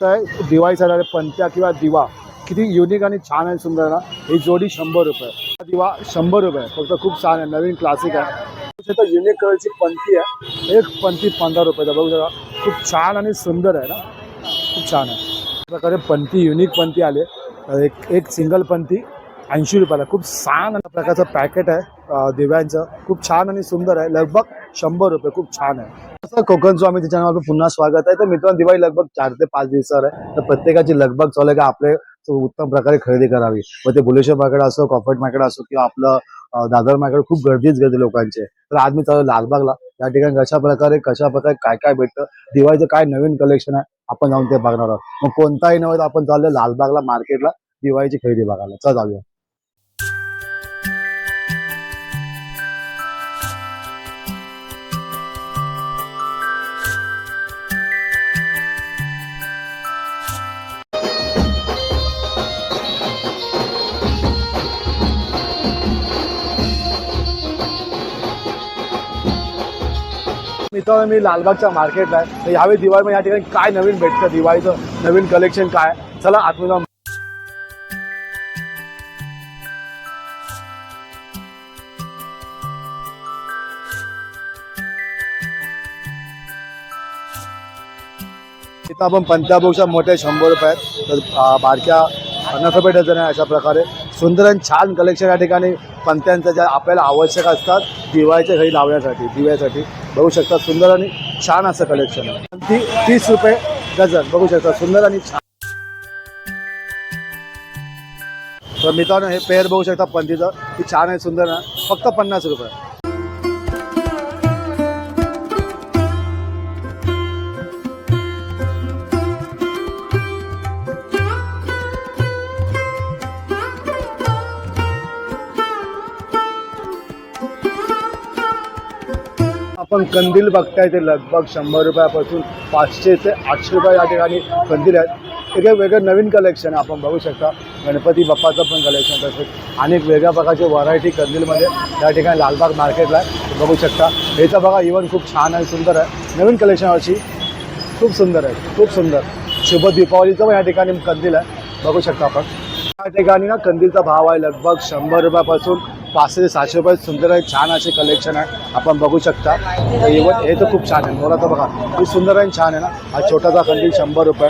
तर दिवाळीचा पंत्या किंवा दिवा किती युनिक आणि छान आहे सुंदर ना? ही जोडी शंभर रुपये. दिवा शंभर रुपये फक्त खूप छान आहे. नवीन क्लासिक आहे. तर युनिक कलरची पंथी आहे. एक पंथी पंधरा रुपयाचा. बघू शकता. खूप छान आणि सुंदर आहे ना? खूप छान आहे. अशा प्रकारे पंथी युनिक पंथी आले एक एक सिंगल पंथी ऐंशी रुपयाला. खूप छान प्रकारचं पॅकेट आहे दिव्यांचं. खूप छान आणि सुंदर आहे. लगभग शंभर रुपये खूप छान आहे. असं कोकण स्वामी तिच्या पुन्हा स्वागत आहे. तर मित्रांनो दिवाळी लगभग चार ते पाच दिवसावर आहे. तर प्रत्येकाची लगभग चालू आहे का आपले उत्तम प्रकारे खरेदी करावी. मग ते बुलेश्वर मार्केट असो कॉफर्ट मार्केट असो किंवा आपलं दादर मार्केट खूप गर्दीच गर्दी लोकांची. तर आज मी चालू लालबागला. या ठिकाणी कशा प्रकारे कशा प्रकारे काय काय भेटतं दिवाळीचं काय नवीन कलेक्शन आहे आपण जाऊन ते बघणार आहोत. मग कोणताही नव्हतं आपण चाललोय लालबागला मार्केटला दिवाळीची खरेदी बघायला. चल जाऊया. मित्रांनो मी लालबागच्या मार्केटला आहे. तर यावेळी दिवाळीमध्ये या ठिकाणी काय नवीन भेटतं? दिवाळीचं नवीन कलेक्शन काय? चला आतमध्ये इथं आपण पंचाभोगच्या मोठ्या शंभर रुपये आहेत तर बारक्या पन्नास रुपये डझन आहे अशा प्रकारे. सुंदर आणि छान कलेक्शन या ठिकाणी पंत्यांचं ज्या आपल्याला आवश्यक असतात दिवाळीच्या घरी लावण्यासाठी दिव्यासाठी. बघू शकता सुंदर आणि छान असं कलेक्शन आहे. ती तीस रुपये डझन. बघू शकता सुंदर आणि छान. तर मित्रांनो हे पेअर बघू शकता पंथीचं ती छान आहे सुंदर आहे. फक्त पन्नास रुपये. पण कंदील बघताय ते लगभग शंभर रुपयापासून पाचशे ते आठशे रुपये या ठिकाणी कंदील आहेत. एक वेगळं नवीन कलेक्शन आहे आपण बघू शकता. गणपती बाप्पाचं पण कलेक्शन तसेच. अनेक वेगळ्या प्रकारचे व्हरायटी कंदीलमध्ये या ठिकाणी लालबाग मार्केटला आहे बघू शकता. हे तर बघा इव्हन खूप छान आणि सुंदर आहे. नवीन कलेक्शन अशी खूप सुंदर आहे. खूप सुंदर. शुभ दीपावलीचं पण या ठिकाणी कंदील आहे. बघू शकता आपण. या ठिकाणी ना कंदीलचा भाव आहे लगभग शंभर रुपयापासून पाचशे ते सहाशे रुपये सुंदर आहे छान असे कलेक्शन आहे. आपण बघू शकता. इव्हन हे तर खूप छान आहे. मला तर बघा हे सुंदर आणि छान आहे ना? हा छोटासा कंदील शंभर रुपये.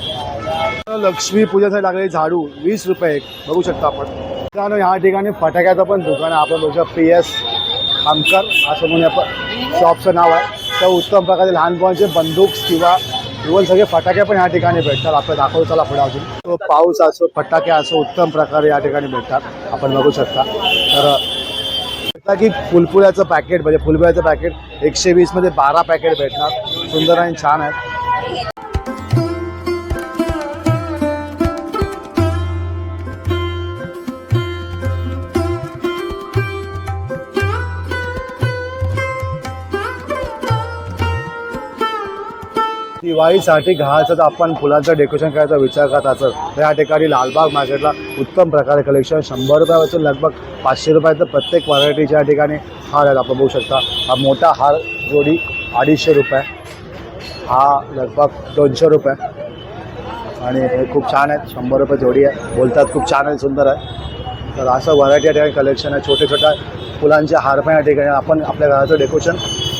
लक्ष्मी पूजेसाठी लागलेली झाडू वीस रुपये एक. बघू शकता आपण. त्यानं ह्या ठिकाणी फटाक्याचं पण दुकान आहे. आपण बघू शकतो पी एस खामकर. असं म्हणून आपण शॉपचं नाव आहे. तर उत्तम प्रकारे लहानपणाचे बंदूक किंवा इव्हन सगळे फटाके पण या ठिकाणी भेटतात. आपल्या दाखवू चला पुढे अजून. तो पाऊस असो फटाके असो उत्तम प्रकारे या ठिकाणी भेटतात. आपण बघू शकता. तर की फुलपुऱ्याचं पॅकेट म्हणजे फुलपुऱ्याचं पॅकेट एकशे वीसमध्ये बारा पॅकेट भेटणार. सुंदर आणि छान आहे दिवाळीसाठी घालायचं तर आपण फुलांचं डेकोरेशन करायचा विचार करत असेल तर या ठिकाणी लालबाग मार्केटला उत्तम प्रकारे कलेक्शन शंभर रुपयापासून लगभग पाचशे रुपयाचं प्रत्येक व्हरायटीच्या या ठिकाणी हार आहेत. आपण बघू शकता हा मोठा हार जोडी अडीचशे रुपये. हा लगभग दोनशे रुपये. आणि हे खूप छान आहेत. शंभर रुपये जोडी आहे. बोलतात खूप छान आहे सुंदर आहे. तर असं व्हरायटी या ठिकाणी कलेक्शन आहे. छोटे छोट्या फुलांचे हार पण या ठिकाणी आपण आपल्या घराचं डेकोरेशन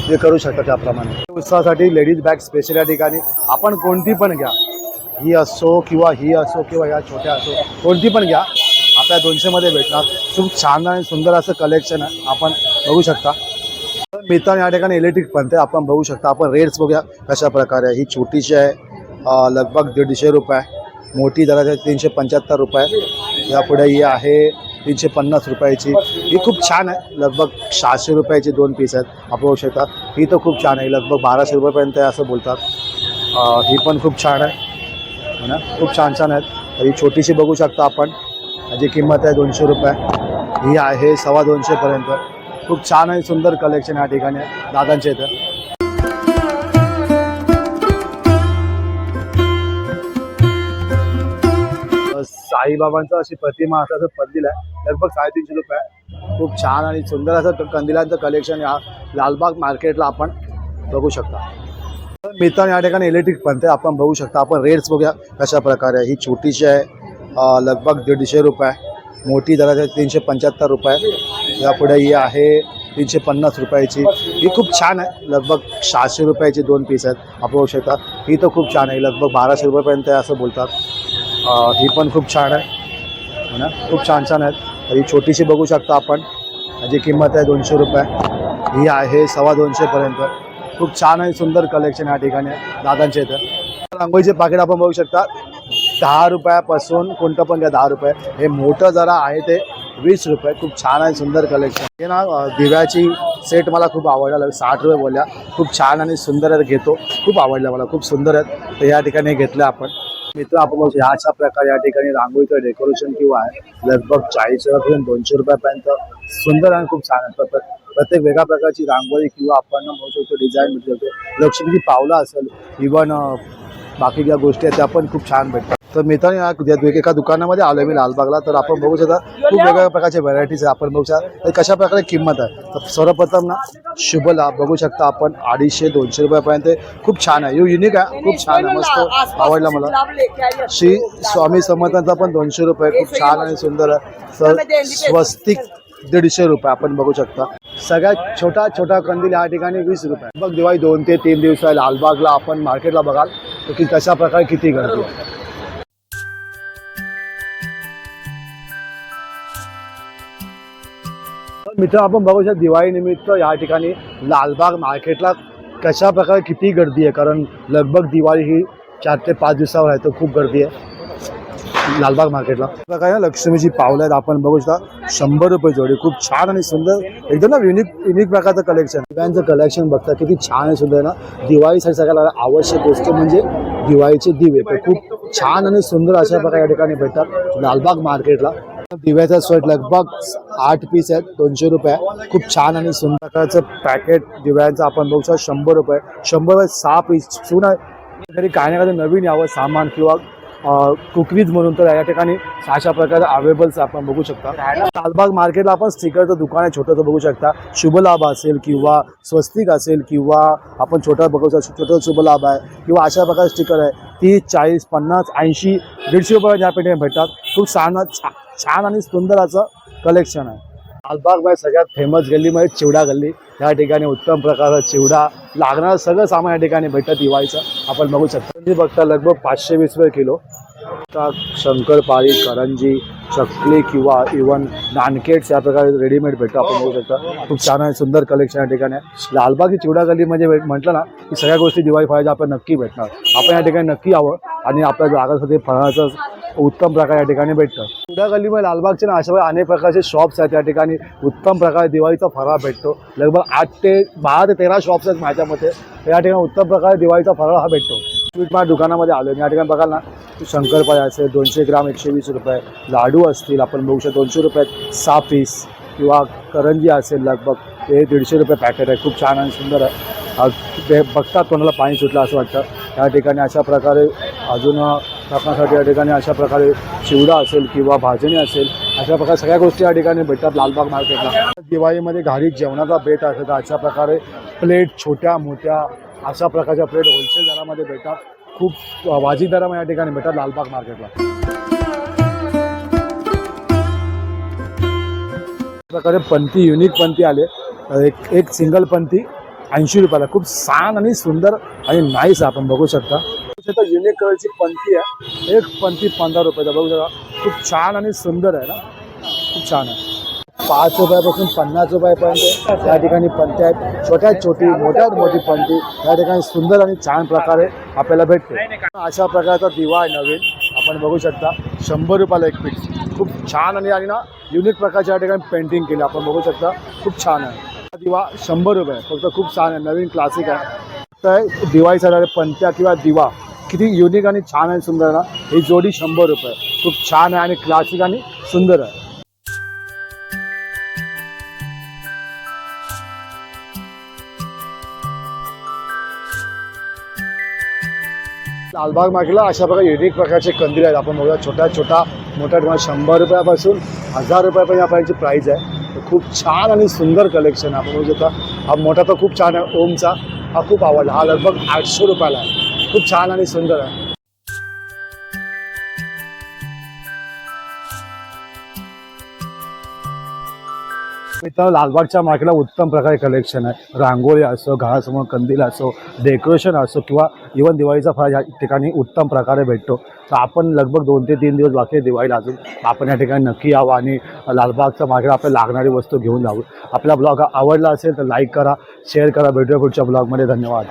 जे करू शकता त्याप्रमाणे. उत्सवासाठी लेडीज बॅग स्पेशल या ठिकाणी. आपण कोणती पण घ्या. ही असो किंवा ही असो किंवा या छोट्या असो कोणती पण घ्या. आपल्या दोनशेमध्ये भेटणार. खूप छान आणि सुंदर असं कलेक्शन आहे. आपण बघू शकता. मित्रांनो या ठिकाणी इलेक्ट्रिक पण ते आपण बघू शकता. आपण रेट्स बघूया कशा प्रकारे ही छोटीशी आहे. लगभग दीडशे रुपये. मोठी जरा तीनशे पंच्याहत्तर रुपये. यापुढे ही आहे. तीनशे पन्नास रुपयाची. ही खूप छान आहे. लगभग सहाशे रुपयाची दोन पीस आहेत. आपण बघू शकता. ही तर खूप छान आहे. लगभग बाराशे रुपयापर्यंत आहे असं बोलतात. ही पण खूप छान आहे. हो ना? खूप छान छान आहेत. ही छोटीशी बघू शकता आपण. याची किंमत आहे दोनशे रुपये. ही आहे सव्वा दोनशेपर्यंत. खूप छान आणि सुंदर कलेक्शन या ठिकाणी दादांच्या इथं. साईबाबांचं अशी प्रतिमा असं पंदिल आहे. लगभग साडेतीनशे रुपये खूप छान आणि सुंदर असं कंदिलांचं कलेक्शन या लालबाग मार्केटला आपण बघू शकता. तर मित्रांनो या ठिकाणी इलेक्ट्रिक पंथे आपण बघू शकता आपण रेट्स बघूया कशा प्रकारे ही छोटीशी आहे. लगभग दीडशे रुपये मोठी जरा तीनशे पंच्याहत्तर रुपये यापुढे ही आहे तीनशे पन्नास रुपयाची. ही खूप छान आहे. लगभग सहाशे रुपयाची दोन पीस आहेत. आपण बघू शकता ही तर खूप छान आहे. लगभग बाराशे रुपयापर्यंत असं बोलतात. ही पण खूप छान आहे. है ना? खूप छान छान आहेत. ही छोटीशी बघू शकता आपण. याची किंमत आहे दोनशे रुपये. ही आहे सव्वा दोनशेपर्यंत खूप छान आणि सुंदर कलेक्शन या ठिकाणी आहे. दादांच्या इथं. रांगोळीचे पाकिट आपण बघू शकता. दहा रुपयापासून कोणतं पण घ्या दहा रुपये. हे मोठं जरा आहे ते वीस रुपये. खूप छान आणि सुंदर कलेक्शन हे ना दिव्याची सेट मला खूप आवडला. साठ रुपये बोलल्या. खूप छान आणि सुंदर आहेत घेतो. खूप आवडलं मला. खूप सुंदर आहेत. तर या ठिकाणी घेतलं आपण. मित्र आपण बघू अशा प्रकारे या ठिकाणी रांगोळीचं डेकोरेशन किंवा आहे लगभग चाळीस रुपयापासून दोनशे रुपयापर्यंत सुंदर आणि खूप छान आहे प्रत्येक वेगळ्या प्रकारची रांगोळी किंवा आपण म्हणू शकतो डिझाईन भेटू शकतो लक्ष्मीची पावलं असेल इव्हन बाकी ज्या गोष्टी आहेत त्या पण खूप छान भेटतात. तर मित्रांनो, या या एका आलो मी लालबागला. तर आपण बघू शकता, खूप वेगवेगळ्या प्रकारच्या व्हरायटीज आहे. आपण बघू शकता, तर कशा प्रकारे किंमत आहे? तर सर्वप्रथम ना शुभला बघू शकता आपण. अडीचशे दोनशे रुपयापर्यंत खूप छान है आहे युनिक आहे, खूप छान आहे, मस्त आवडला मला. श्री स्वामी समर्थांचा पण दोनशे रुपये, खूप छान सुंदर स- स्वस्तिक दीडशे रुपये आपण बघू शकता. सगळ्यात छोटा छोटा कंदील या ठिकाणी वीस रुपये. बघ, दिवाळी दोन ते तीन दिवस आहे. लालबागला आपण मार्केटला बघाल, तर की कशा प्रकारे किती गर्दी. मित्र आपण बघू शकतो दिवाळीनिमित्त या ठिकाणी लालबाग मार्केटला कशा प्रकारे किती गर्दी आहे. कारण लगभग दिवाळी ही चार ते पाच दिवसावर आहे तर खूप गर्दी आहे लालबाग मार्केटला. प्रकारे ना लक्ष्मीची पावलं आहेत. आपण बघू शकता शंभर रुपये जोडी खूप छान आणि सुंदर एकदम ना युनिक युनिक प्रकारचं कलेक्शन दिव्यांचं कलेक्शन बघता किती छान आणि सुंदर आहे ना. दिवाळीसाठी सगळ्याला आवश्यक गोष्ट म्हणजे दिवाळीचे दिवे. खूप छान आणि सुंदर अशा प्रकारे या ठिकाणी भेटतात लालबाग मार्केटला. दिव्याचा स्वेट लगभग आठ पीस आहेत दोनशे रुपये खूप छान आणि सुंदर प्रकारचं पॅकेट दिव्यांचं आपण बघू शकतो. शंभर रुपये. शंभर रुपये सहा पीस सुना तरी काही ना काही नवीन यावं सामान किंवा कुकरीज म्हणून तर या ठिकाणी अशा प्रकारे अवेलेबल्स आपण बघू शकता. लालबाग मार्केटला आपण स्टिकरचं दुकान आहे छोटंसं बघू शकता. शुभलाभ असेल किंवा स्वस्तिक असेल किंवा आपण छोटा बघू शकतो छोटं शुभलाभ आहे किंवा अशा प्रकारचे स्टिकर आहे. तीस चाळीस पन्नास ऐंशी दीडशे रुपये या पेठे भेटतात. खूप छान छा- छान आणि सुंदर असं कलेक्शन आहे. लालबागमध्ये सगळ्यात फेमस गल्ली म्हणजे चिवडा गल्ली. या ठिकाणी उत्तम प्रकारचा चिवडा. लागणारं सगळं सामान या ठिकाणी भेटतं दिवाळीचं. आपण बघू शकतो. बघता लगभग पाचशे वीस रुपये किलो. आता शंकरपाळी करंजी चकली किंवा इवन नानकेट्स या प्रकारे रेडीमेड भेटतो. आपण बघू शकता. खूप छान आहे सुंदर कलेक्शन या ठिकाणी आहे. लालबाग ही चिवडा गल्ली म्हणजे म्हटलं ना की सगळ्या गोष्टी दिवाळी फळाच्या आपण नक्की भेटणार. आपण या ठिकाणी नक्की यावं. आणि आपल्या जागासाठी फळाचं उत्तम प्रकारे या ठिकाणी भेटतं. उड्या गल्लीमध्ये लालबागचे ना अशा अनेक प्रकारचे शॉप्स आहेत त्या ठिकाणी. उत्तम प्रकारे दिवाळीचा फराळ भेटतो. लगभग आठ ते बारा ते तेरा शॉप्स आहेत माझ्या मते या ठिकाणी उत्तम प्रकारे दिवाळीचा फराळ हा भेटतो. स्वीट मार्ट दुकानामध्ये आलो या ठिकाणी बघाल ना शंकरपाळे असेल दोनशे ग्राम एकशे वीस रुपये. लाडू असतील आपण बघू शकतो दोनशे रुपयात सहा पीस किंवा करंजी असेल लगभग ते दीडशे रुपये पॅकेट आहे. खूप छान आणि सुंदर आहे. ते बघतात कोणाला पाणी सुटलं असं वाटतं. या ठिकाणी अशा प्रकारे अजून टाकण्यासाठी या ठिकाणी अशा प्रकारे चिवडा असेल किंवा भाजणी असेल अशा प्रकारे सगळ्या गोष्टी या ठिकाणी भेटतात लालबाग मार्केटला. दिवाळीमध्ये घारी जेवणाचा बेट असेल तर अशा प्रकारे प्लेट छोट्या मोठ्या अशा प्रकारच्या प्लेट होलसेल दरामध्ये भेटतात. खूप वाजी दरामध्ये या ठिकाणी भेटतात लालबाग मार्केटला. प्रकारे पंथी युनिक पंथी आले. एक एक सिंगल पंथी ऐंशी रुपयाला. खूप छान आणि सुंदर आणि नाईस आपण बघू शकता. युनिक कलरची पंथी आहे. एक पंथी पंधरा रुपयाचा. बघू शकता खूप छान आणि सुंदर आहे ना? खूप छान आहे. पाच रुपयापासून पन्नास रुपयापर्यंत या ठिकाणी पंथी आहेत. छोट्यात छोटी मोठ्यात मोठी पंथी या ठिकाणी सुंदर आणि छान प्रकारे आपल्याला भेटते. अशा प्रकारचा दिवा आहे नवीन. आपण बघू शकता शंभर रुपयाला एक पीस खूप छान आणि आणि ना युनिक प्रकारच्या या ठिकाणी पेंटिंग केली. आपण बघू शकता खूप छान आहे. हा दिवा शंभर रुपये फक्त खूप छान आहे. नवीन क्लासिक आहे. तर दिवाळीसाठी पंत्या किंवा दिवा किती युनिक आणि छान आणि सुंदर ना? ही जोडी शंभर रुपये. खूप छान आहे आणि क्लासिक आणि सुंदर आहे. लालबाग मार्केटला अशा प्रकारे युनिक प्रकारचे कंदील आहेत. आपण बघूया छोट्या छोटा मोठ्या तुम्हाला शंभर रुपयापासून हजार रुपयापर्यंत आपल्याची प्राईज आहे. खूप छान आणि सुंदर कलेक्शन आहे. आपण बघू शकता हा मोठा तर खूप छान आहे. ओमचा हा खूप आवडला. हा लगभग आठशे रुपयाला आहे. खूप छान आणि सुंदर आहे. मित्रांनो लालबागच्या मार्केटला उत्तम प्रकारे कलेक्शन आहे. रांगोळी असो घरासमोर कंदील असो डेकोरेशन असो किंवा इवन दिवाळीचा फळ या ठिकाणी उत्तम प्रकारे भेटतो. तर आपण लगभग दोन ते तीन दिवस बाकी दिवाळीला अजून. आपण या ठिकाणी नक्की यावं आणि लालबागच्या मार्केट आपल्याला लागणारी वस्तू घेऊन जावं आपला ब्लॉग आवडला असेल तर लाईक करा शेअर करा. भेटूया पुढच्या ब्लॉगमध्ये धन्यवाद.